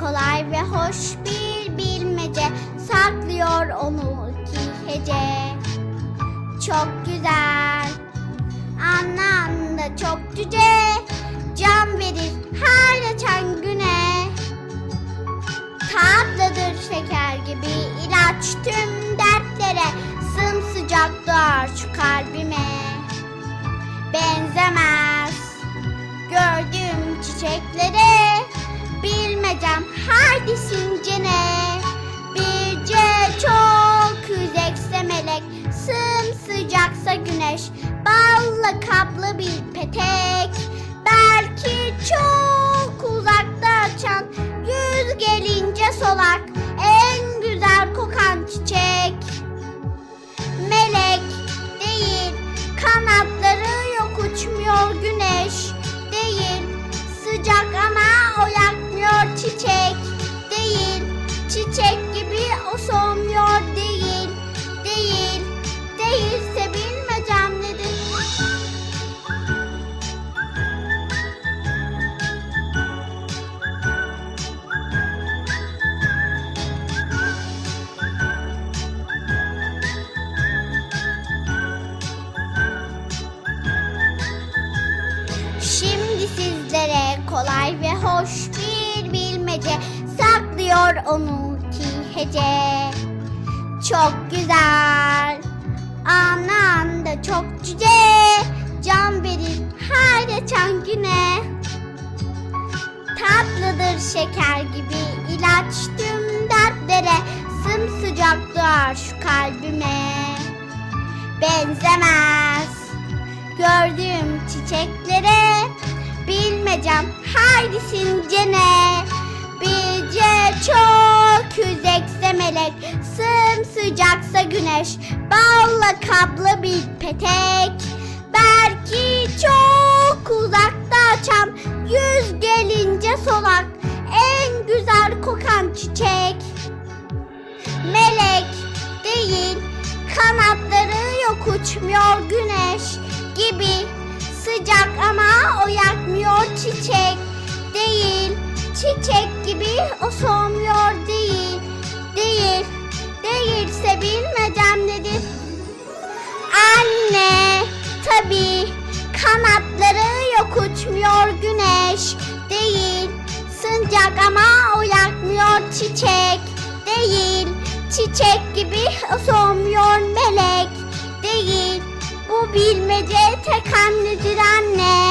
Kolay ve hoş bir bilmece saklıyor onu ki hece. Çok güzel, anlamda çok cüce, can verir her geçen güne. Tatlıdır şeker gibi ilaç tüm dertlere, sımsıcak doğar şu kalbime. Benzemez gördüğüm çiçeklere Bilmecem her sincene Birce çok yüzekse melek Sımsıcaksa güneş Balla kaplı bir petek çok saklıyor onu ki hece. Çok güzel, anlamda çok cüce, can verir her geçen güne. Tatlıdır şeker gibi ilaç tüm dertlere, sımsıcak doğar şu kalbime. Benzemez gördüğüm çiçeklere Bilmecem haydi sincene Bilce çok yüzekse melek Sımsıcaksa güneş. Balla kaplı bir petek. Belki çok uzakta açan Yüz gelince solak. En güzel kokan çiçek. Melek değil Kanatları yok uçmuyor güneş gibi. Sıcak ama o yakmıyor çiçek. Değil Çiçek gibi o soğumuyor değil Değil Değilse bilmecem nedir Anne tabi kanatları yok uçmuyor güneş Değil sıcak ama o yakmıyor çiçek Değil çiçek gibi o soğumuyor melek Değil. Bu bilmece tek annedir anne